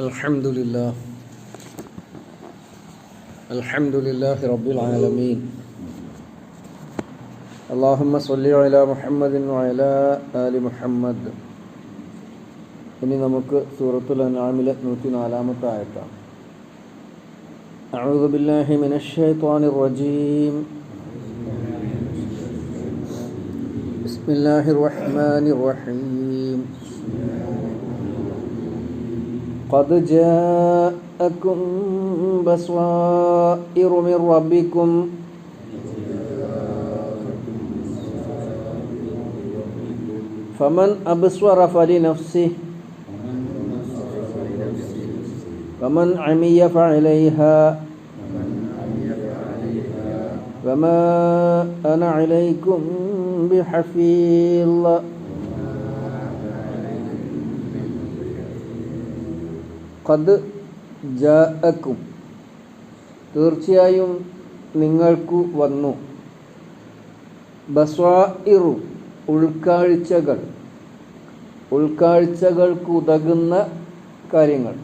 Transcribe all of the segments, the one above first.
الحمد لله الحمد لله رب العالمين اللهم صل على محمد وعلى آل محمد ഇനി നമുക്ക് സൂറത്തുൽ അൻആമിലെ നൂറ്റി നാലാമത്തെ ആയത്താണ് أعوذ بالله من الشيطان الرجيم بسم الله الرحمن الرحيم قد جاءكم بصائر من ربكم فمن أبصر فلنفسه ومن عمي فعليها وما أنا عليكم بحفيظ ഖദ് ജാഅക്കും. തീർച്ചയായും നിങ്ങൾക്കു വന്നു. ബസ്വാഇറു ഉൾക്കാഴ്ചകൾ. ഉൾക്കാഴ്ചകൾക്ക് ഉതകുന്ന കാര്യങ്ങൾ.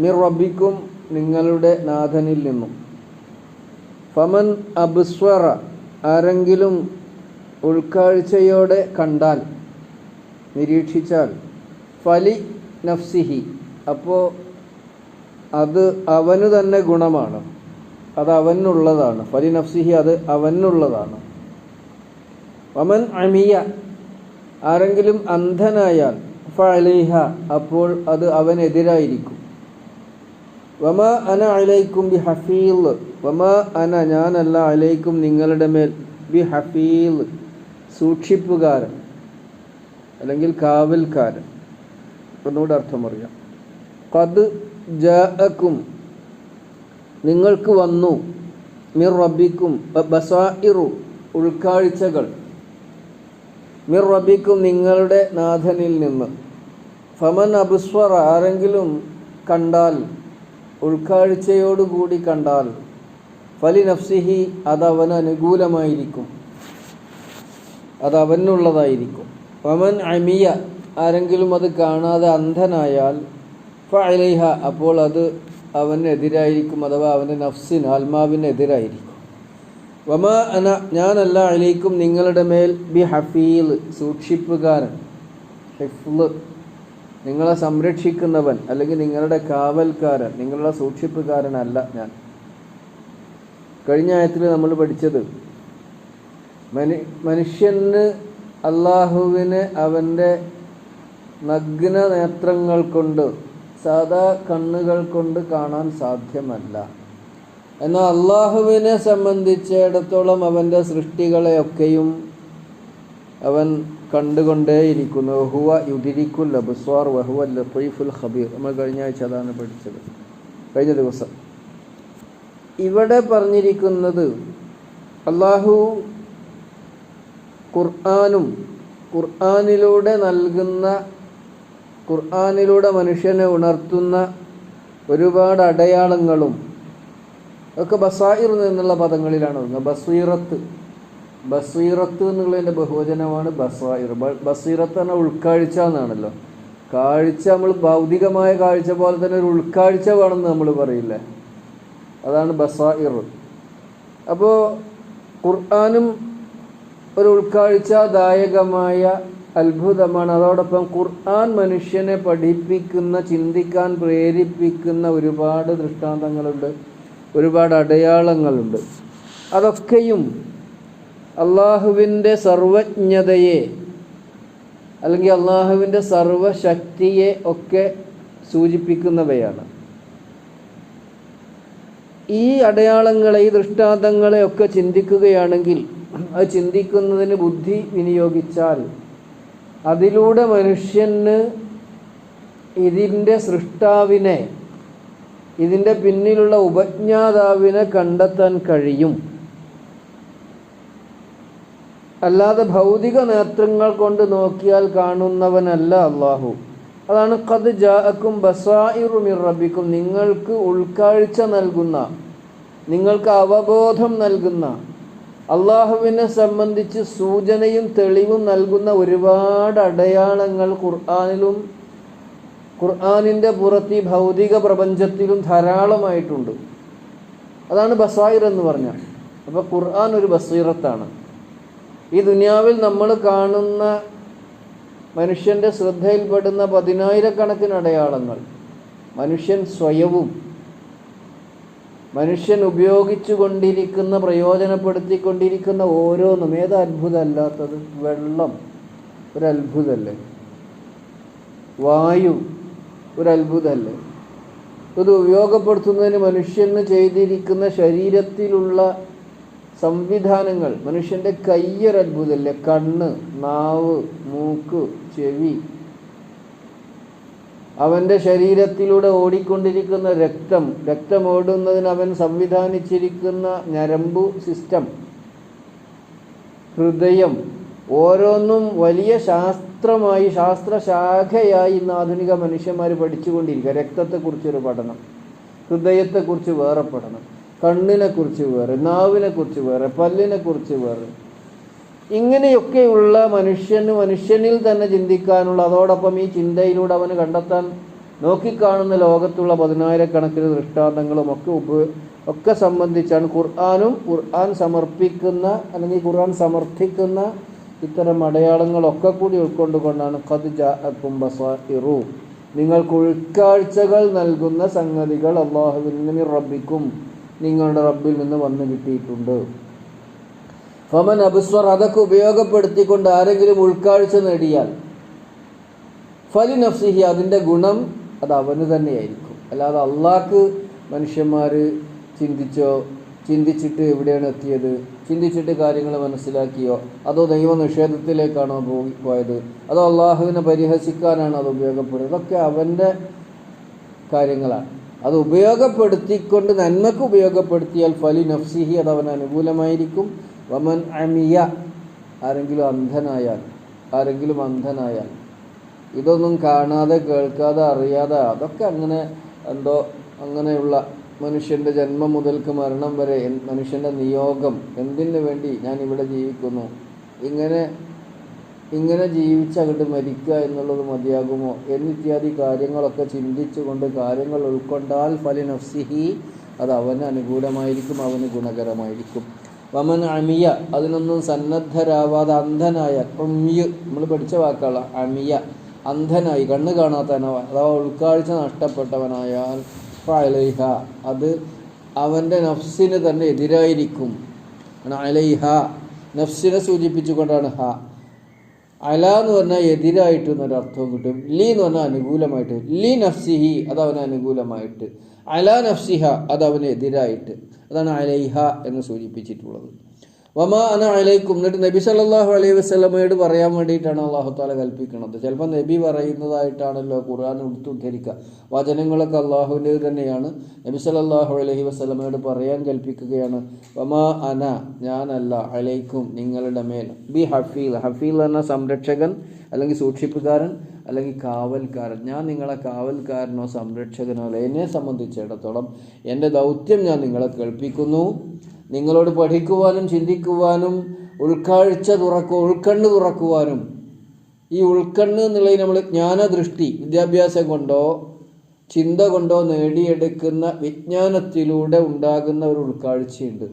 മിർ റബ്ബിക്കും നിങ്ങളുടെ നാഥനിൽ നിന്നും. ഫമൻ അബ്സ്വറ ആരെങ്കിലും ഉൾക്കാഴ്ചയോടെ കണ്ടാൽ നിരീക്ഷിച്ചാൽ. ഫലി നഫ്സിഹി അപ്പോൾ അത് അവന് തന്നെ ഗുണമാണ്. അത് അവനുള്ളതാണ്. ഫലി നഫ്സിഹി അത് അവനുള്ളതാണ്. വമൻ അമിയ ആരെങ്കിലും അന്ധനായാൽ ഫലിഹ അപ്പോൾ അത് അവനെതിരായിരിക്കും. വമ അന അലൈക്കും ബി ഹഫീൽ വമ അന ഞാനല്ല അലൈക്കും നിങ്ങളുടെ മേൽ ബി ഹഫീൽ സൂക്ഷിപ്പുകാരൻ അല്ലെങ്കിൽ കാവൽക്കാരൻ. ഒന്നുകൂടെ അർത്ഥം അറിയാം കത് ജാഅക്കും. നിങ്ങൾക്ക് വന്നു. മിർ റബിക്കും ബസായിറു ഉൾക്കാഴ്ചകൾ. മിർ റബിക്കും നിങ്ങളുടെ നാഥനിൽ നിന്ന്. ഫമൻ അബുസ്വർ ആരെങ്കിലും കണ്ടാൽ ഉൾക്കാഴ്ചയോടുകൂടി കണ്ടാൽ ഫലി നഫ്സിഹി അത് അവന് അനുകൂലമായിരിക്കും. അത് അവനുള്ളതായിരിക്കും. ഫമൻ അമിയ ആരെങ്കിലും അത് കാണാതെ അന്ധനായാൽ ഫഅലൈഹ അപ്പോൾ അത് അവനെതിരായിരിക്കും അഥവാ അവന്റെ നഫ്സിന് ആത്മാവിനെതിരായിരിക്കും. വമ അന ഞാനല്ല അലൈക്കും നിങ്ങളുടെ മേൽ ബി ഹഫീൽ സൂക്ഷിപ്പുകാരൻ. ഹിഫ്ല് നിങ്ങളെ സംരക്ഷിക്കുന്നവൻ അല്ലെങ്കിൽ നിങ്ങളുടെ കാവൽക്കാരൻ നിങ്ങളുടെ സൂക്ഷിപ്പുകാരനല്ല ഞാൻ. കഴിഞ്ഞ ആയത്തിൽ നമ്മൾ പഠിച്ചത് മനു മനുഷ്യന് അള്ളാഹുവിനെ അവന്റെ നഗ്ന നേത്രങ്ങൾ കൊണ്ട് സാധാ കണ്ണുകൾ കൊണ്ട് കാണാൻ സാധ്യമല്ല. എന്നാൽ അള്ളാഹുവിനെ സംബന്ധിച്ചിടത്തോളം അവന്റെ സൃഷ്ടികളെയൊക്കെയും അവൻ കണ്ടുകൊണ്ടേയിരിക്കുന്നു. ഹുവ യുദിരിക്കുൽ അബുസ്വാർ വഹുവ ലത്തീഫുൽ ഹബീർ നമ്മൾ കഴിഞ്ഞ ആഴ്ച അതാണ് പഠിച്ചത്. കഴിഞ്ഞ ദിവസം. ഇവിടെ പറഞ്ഞിരിക്കുന്നത് അള്ളാഹു ഖുർആാനും ഖുർആാനിലൂടെ നൽകുന്ന ഖുർആാനിലൂടെ മനുഷ്യനെ ഉണർത്തുന്ന ഒരുപാട് അടയാളങ്ങളും ഒക്കെ ബസായിർ എന്നുള്ള പദങ്ങളിലാണ് വരുന്നത്. ബസീറത്ത്. ബസീറത്ത് എന്നുള്ളതിന്റെ ബഹുവചനമാണ് ബസായിർ. ബസീറത്ത് എന്ന ഉൾക്കാഴ്ച എന്നാണല്ലോ. കാഴ്ച നമ്മൾ ഭൗതികമായ കാഴ്ച പോലെ തന്നെ ഒരു ഉൾക്കാഴ്ച വേണമെന്ന് നമ്മൾ പറയില്ലേ. അതാണ് ബസായിർ. അപ്പോൾ ഖുർആാനും ഒരു ഉൾക്കാഴ്ചദായകമായ അത്ഭുതമാണ്. അതോടൊപ്പം ഖുർആൻ മനുഷ്യനെ പഠിപ്പിക്കുന്ന ചിന്തിക്കാൻ പ്രേരിപ്പിക്കുന്ന ഒരുപാട് ദൃഷ്ടാന്തങ്ങളുണ്ട്. ഒരുപാട് അടയാളങ്ങളുണ്ട്. അതൊക്കെയും അള്ളാഹുവിന്റെ സർവജ്ഞതയെ അല്ലെങ്കിൽ അള്ളാഹുവിന്റെ സർവശക്തിയെ ഒക്കെ സൂചിപ്പിക്കുന്നവയാണ്. ഈ അടയാളങ്ങളെ ഈ ദൃഷ്ടാന്തങ്ങളെ ഒക്കെ ചിന്തിക്കുകയാണെങ്കിൽ അത് ചിന്തിക്കുന്നതിന് ബുദ്ധി വിനിയോഗിച്ചാൽ അതിലൂടെ മനുഷ്യന് ഇതിന്റെ സൃഷ്ടാവിനെ ഇതിന്റെ പിന്നിലുള്ള ഉപജ്ഞാതാവിനെ കണ്ടെത്താൻ കഴിയും. അല്ലാതെ ഭൗതിക നേത്രങ്ങൾ കൊണ്ട് നോക്കിയാൽ കാണുന്നവനല്ല അള്ളാഹു അതാണ് കത് ജാക്കും ബസായിറുമിർ മിർ റബ്ബിക്കും. നിങ്ങൾക്ക് ഉൾക്കാഴ്ച നൽകുന്ന നിങ്ങൾക്ക് അവബോധം നൽകുന്ന അള്ളാഹുവിനെ സംബന്ധിച്ച് സൂചനയും തെളിവും നൽകുന്ന ഒരുപാട് അടയാളങ്ങൾ ഖുർആാനിലും ഖുർആാനിന്റെ പുറത്ത് ഈ ഭൗതിക പ്രപഞ്ചത്തിലും ധാരാളമായിട്ടുണ്ട്. അതാണ് ബസായിർ എന്ന് പറഞ്ഞാൽ അപ്പോൾ ഖുർആൻ ഒരു ബസീറത്താണ്. ഈ ദുനിയാവിൽ നമ്മൾ കാണുന്ന മനുഷ്യന്റെ ശ്രദ്ധയിൽപ്പെടുന്ന പതിനായിരക്കണക്കിന് അടയാളങ്ങൾ. മനുഷ്യൻ സ്വയവും മനുഷ്യൻ ഉപയോഗിച്ചു കൊണ്ടിരിക്കുന്ന പ്രയോജനപ്പെടുത്തിക്കൊണ്ടിരിക്കുന്ന ഓരോന്നും. ഏത് അത്ഭുതമല്ലാത്തത്? വെള്ളം. ഒരു വായു. ഒരു ഇത് ഉപയോഗപ്പെടുത്തുന്നതിന് മനുഷ്യന് ചെയ്തിരിക്കുന്ന ശരീരത്തിലുള്ള സംവിധാനങ്ങൾ മനുഷ്യന്റെ കയ്യൊരു അത്ഭുതമല്ലേ? കണ്ണ് നാവ് മൂക്ക് ചെവി അവന്റെ ശരീരത്തിലൂടെ ഓടിക്കൊണ്ടിരിക്കുന്ന രക്തം രക്തം ഓടുന്നതിന് അവൻ സംവിധാനിച്ചിരിക്കുന്ന ഞരമ്പു സിസ്റ്റം ഹൃദയം ഓരോന്നും വലിയ ശാസ്ത്രമായി ശാസ്ത്രശാഖയായി ഇന്ന് ആധുനിക മനുഷ്യന്മാർ പഠിച്ചുകൊണ്ടിരിക്കുക. രക്തത്തെക്കുറിച്ചൊരു പഠനം ഹൃദയത്തെക്കുറിച്ച് വേറെ പഠനം കണ്ണിനെക്കുറിച്ച് വേറെ നാവിനെക്കുറിച്ച് വേറെ പല്ലിനെക്കുറിച്ച് വേറെ. ഇങ്ങനെയൊക്കെയുള്ള മനുഷ്യന് മനുഷ്യനിൽ തന്നെ ചിന്തിക്കാനുള്ള അതോടൊപ്പം ഈ ചിന്തയിലൂടെ അവന് കണ്ടെത്താൻ നോക്കിക്കാണുന്ന ലോകത്തുള്ള പതിനായിരക്കണക്കിന് ദൃഷ്ടാന്തങ്ങളും ഒക്കെ ഉപ ഒക്കെ സംബന്ധിച്ചാണ് ഖുർആാനും ഖുർആൻ സമർപ്പിക്കുന്ന അല്ലെങ്കിൽ ഖുർആൻ സമർത്ഥിക്കുന്ന ഇത്തരം അടയാളങ്ങളൊക്കെ കൂടി ഉൾക്കൊണ്ടുകൊണ്ടാണ് ഖദ് ജാഅക്കും നിങ്ങൾക്ക് ഉൾക്കാഴ്ചകൾ നൽകുന്ന സംഗതികൾ അള്ളാഹുവിൽ നിന്ന് റബ്ബിക്കും നിങ്ങളുടെ റബ്ബിൽ നിന്ന് വന്നു കിട്ടിയിട്ടുണ്ട്. ഫമൻ അബുസ്വർ അതൊക്കെ ഉപയോഗപ്പെടുത്തിക്കൊണ്ട് ആരെങ്കിലും ഉൾക്കാഴ്ച നേടിയാൽ ഫലി നഫ്സിഹി അതിന്റെ ഗുണം അത് അവന് തന്നെയായിരിക്കും. അല്ലാതെ അള്ളാഹ്ക്ക് മനുഷ്യന്മാർ ചിന്തിച്ചോ ചിന്തിച്ചിട്ട് എവിടെയാണ് എത്തിയത് ചിന്തിച്ചിട്ട് കാര്യങ്ങൾ മനസ്സിലാക്കിയോ അതോ ദൈവ നിഷേധത്തിലേക്കാണോ പോയി പോയത് അതോ അള്ളാഹുവിനെ പരിഹസിക്കാനാണ് അത് ഉപയോഗപ്പെടുന്നത് അതൊക്കെ അവന്റെ കാര്യങ്ങളാണ്. അത് ഉപയോഗപ്പെടുത്തിക്കൊണ്ട് നന്മക്ക് ഉപയോഗപ്പെടുത്തിയാൽ ഫലി നഫ്സിഹി അത് അവന് അനുകൂലമായിരിക്കും. വമൻ അമിയ. ആരെങ്കിലും അന്ധനായാൽ ആരെങ്കിലും അന്ധനായാൽ. ഇതൊന്നും കാണാതെ കേൾക്കാതെ അറിയാതെ അതൊക്കെ അങ്ങനെ എന്തോ അങ്ങനെയുള്ള മനുഷ്യന്റെ ജന്മം മുതൽക്ക് മരണം വരെ മനുഷ്യന്റെ നിയോഗം എന്തിനു വേണ്ടി ഞാൻ ഇവിടെ ജീവിക്കുന്നു? ഇങ്ങനെ ഇങ്ങനെ ജീവിച്ച് അങ്ങോട്ട് മരിക്കുക എന്നുള്ളത് മതിയാകുമോ? എന്നിത്യാദി കാര്യങ്ങളൊക്കെ ചിന്തിച്ചുകൊണ്ട് കാര്യങ്ങൾ ഉൾക്കൊണ്ടാൽ ഫലി നഫ്സിഹി അത് അവന് അനുകൂലമായിരിക്കും അവന് ഗുണകരമായിരിക്കും. വമൻ അമിയ അതിനൊന്നും സന്നദ്ധരാവാതെ അന്ധനായ കൊമ്യു നമ്മൾ പഠിച്ച വാക്കുകള അമിയ അന്ധനായി കണ്ണ് കാണാത്തവനോ അഥവാ ഉൾക്കാഴ്ച നഷ്ടപ്പെട്ടവനായാൽ അലൈഹ അത് അവന്റെ നഫ്സിന് തന്നെ എതിരായിരിക്കും. അലൈഹ നഫ്സിനെ സൂചിപ്പിച്ചുകൊണ്ടാണ് ഹ. അല എന്ന് പറഞ്ഞാൽ എതിരായിട്ട് എന്നൊരർത്ഥവും കിട്ടും. ലീ എന്ന് പറഞ്ഞാൽ അനുകൂലമായിട്ട്. ലീ നഫ്സിഹി അത് അവന് അനുകൂലമായിട്ട്. അല നഫ്സിഹ അത് അവന് അതാണ് അലൈഹ എന്ന് സൂചിപ്പിച്ചിട്ടുള്ളത്. വമാ അന അലൈക്കും. എന്നിട്ട് നബി സല്ലാഹു അലൈഹി വസ്ലമയോട് പറയാൻ വേണ്ടിയിട്ടാണ് അള്ളാഹു താല കൽപ്പിക്കുന്നത്. ചിലപ്പോൾ നബി പറയുന്നതായിട്ടാണല്ലോ ഖുർആൻ ഉടുത്തുദ്ധരിക്കുക വചനങ്ങളൊക്കെ അള്ളാഹുവിന്റെ തന്നെയാണ്. നബി സല്ലല്ലാഹു അലൈഹി വസ്ലമയോട് പറയാൻ കൽപ്പിക്കുകയാണ് വമാ അന ഞാനല്ല അലൈക്കും നിങ്ങളുടെ മേൽ. ബി ഹഫീൽ ഹഫീൽ എന്ന സംരക്ഷകൻ അല്ലെങ്കിൽ സൂക്ഷിപ്പുകാരൻ. അല്ലെങ്കിൽ കാവൽക്കാരൻ. ഞാൻ നിങ്ങളെ കാവൽക്കാരനോ സംരക്ഷകനോ അല്ല എന്നെ സംബന്ധിച്ചിടത്തോളം എന്റെ ദൗത്യം ഞാൻ നിങ്ങളെ കേൾപ്പിക്കുന്നു. നിങ്ങളോട് പഠിക്കുവാനും ചിന്തിക്കുവാനും ഉൾക്കാഴ്ച തുറക്കുക ഉൾക്കണ്ണ് തുറക്കുവാനും. ഈ ഉൾക്കണ്ണ് എന്നുള്ളത് നമ്മൾ ജ്ഞാനദൃഷ്ടി വിദ്യാഭ്യാസം കൊണ്ടോ ചിന്ത കൊണ്ടോ നേടിയെടുക്കുന്ന വിജ്ഞാനത്തിലൂടെ ഉണ്ടാകുന്ന ഒരു ഉൾക്കാഴ്ചയുണ്ട്.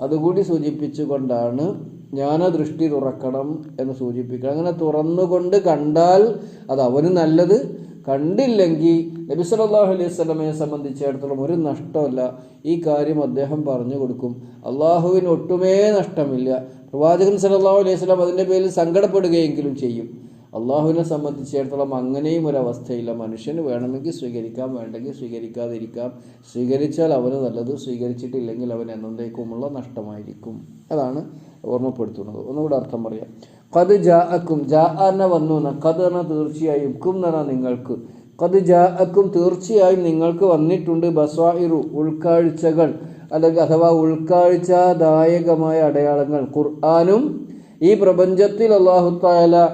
അതുകൂടി സൂചിപ്പിച്ചുകൊണ്ടാണ് ജ്ഞാനദൃഷ്ടി തുറക്കണം എന്ന് സൂചിപ്പിക്കണം. അങ്ങനെ തുറന്നുകൊണ്ട് കണ്ടാൽ അത് അവന് നല്ലത്. കണ്ടില്ലെങ്കിൽ നബി സല്ലല്ലാഹു അലൈഹി സ്വലമയെ സംബന്ധിച്ചിടത്തോളം ഒരു നഷ്ടമല്ല. ഈ കാര്യം അദ്ദേഹം പറഞ്ഞു കൊടുക്കും. അള്ളാഹുവിന് ഒട്ടുമേ നഷ്ടമില്ല. പ്രവാചകൻ സല്ലല്ലാഹു അലൈഹി വസല്ലം അതിന്റെ പേരിൽ സങ്കടപ്പെടുകയെങ്കിലും ചെയ്യും. അള്ളാഹുവിനെ സംബന്ധിച്ചിടത്തോളം അങ്ങനെയും ഒരവസ്ഥയില്ല. മനുഷ്യന് വേണമെങ്കിൽ സ്വീകരിക്കാം വേണ്ടെങ്കിൽ സ്വീകരിക്കാതിരിക്കാം. സ്വീകരിച്ചാൽ അവന് നല്ലത് സ്വീകരിച്ചിട്ടില്ലെങ്കിൽ അവൻ എന്നേക്കുമുള്ള നഷ്ടമായിരിക്കും. അതാണ് ഓർമ്മപ്പെടുത്തുന്നത്. ഒന്നുകൂടെ അർത്ഥം പറയാം. കത് ജാ അക്കും ജാ എന്ന വന്നു എന്ന കത് എന്ന തീർച്ചയായും കും എന്ന നിങ്ങൾക്ക്. കത് ജാ അക്കും തീർച്ചയായും നിങ്ങൾക്ക് വന്നിട്ടുണ്ട് ബസ്വാഹിറു ഉൾക്കാഴ്ചകൾ അല്ലെങ്കിൽ അഥവാ ഉൾക്കാഴ്ചാദായകമായ അടയാളങ്ങൾ. ഖുർആാനും ഈ പ്രപഞ്ചത്തിൽ അള്ളാഹുത്തായാല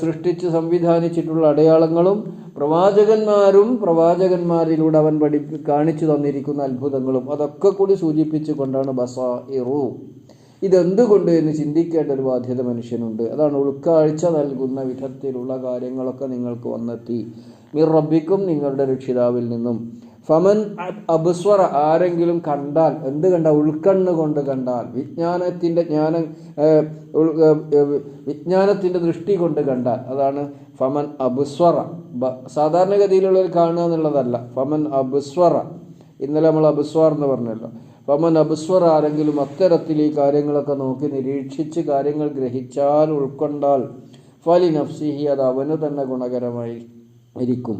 സൃഷ്ടിച്ച് സംവിധാനിച്ചിട്ടുള്ള അടയാളങ്ങളും പ്രവാചകന്മാരും പ്രവാചകന്മാരിലൂടെ അവൻ പഠി കാണിച്ചു തന്നിരിക്കുന്ന അത്ഭുതങ്ങളും അതൊക്കെ കൂടി സൂചിപ്പിച്ചുകൊണ്ടാണ് ബസാഇറു ഇതെന്തുകൊണ്ട് എന്ന് ചിന്തിക്കേണ്ട ഒരു ബാധ്യത മനുഷ്യനുണ്ട്. അതാണ് ഉൾക്കാഴ്ച നൽകുന്ന വിധത്തിലുള്ള കാര്യങ്ങളൊക്കെ നിങ്ങൾക്ക് വന്നെത്തി. മിർ റബ്ബിക്കും നിങ്ങളുടെ രക്ഷിതാവിൽ നിന്നും. ഫമൻ അബുസ്വറ ആരെങ്കിലും കണ്ടാൽ എന്ത് കണ്ട? ഉൾക്കണ്ണ് കൊണ്ട് കണ്ടാൽ വിജ്ഞാനത്തിന്റെ ജ്ഞാനം വിജ്ഞാനത്തിന്റെ ദൃഷ്ടി കൊണ്ട് കണ്ടാൽ അതാണ് ഫമൻ അബുസ്വറ. സാധാരണഗതിയിലുള്ളവർ കാണുക എന്നുള്ളതല്ല. ഫമൻ അബുസ്വറ. ഇന്നലെ നമ്മൾ അബുസ്വാർ എന്ന് പറഞ്ഞല്ലോ. ഫമൻ അബുസ്വർ ആരെങ്കിലും അത്തരത്തിൽ ഈ കാര്യങ്ങളൊക്കെ നോക്കി നിരീക്ഷിച്ച് കാര്യങ്ങൾ ഗ്രഹിച്ചാൽ ഉൾക്കൊണ്ടാൽ ഫലി നഫ്സിഹി അത് അവന് തന്നെ ഗുണകരമായി ഇരിക്കും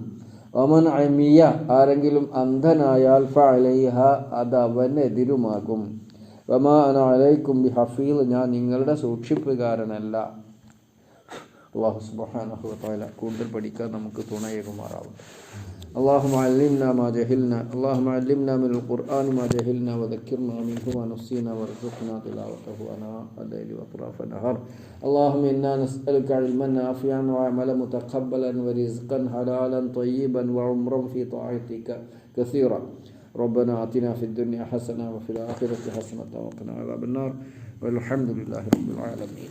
ഒമൻ അമിയ ആരെങ്കിലും അന്ധനായാൽ ഫലൈഹ അത് അവനെതിരുമാകും വമാ അലൈക്കും ബി ഹഫീൽ ഞാൻ നിങ്ങളുടെ സൂക്ഷിപ്പുകാരനല്ല അള്ളാഹു സുബ്ഹാനഹു വതആല കൂടുതൽ പഠിക്കാൻ നമുക്ക് തുണയേകുമാറാവും اللهم علمنا ما جهلنا اللهم علمنا من القرآن ما جهلنا وذكرنا منه ما نسينا وارزقنا تلاوته أناء الليل وأطراف النهار. اللهم إنا نسألك علما نافعا وعملا متقبلا ورزقا حلالا طيبا وعمرا في طاعتك كثيرا. ربنا آتنا في الدنيا حسنة وفي الآخرة حسنة وقنا عذاب النار. والحمد لله رب العالمين.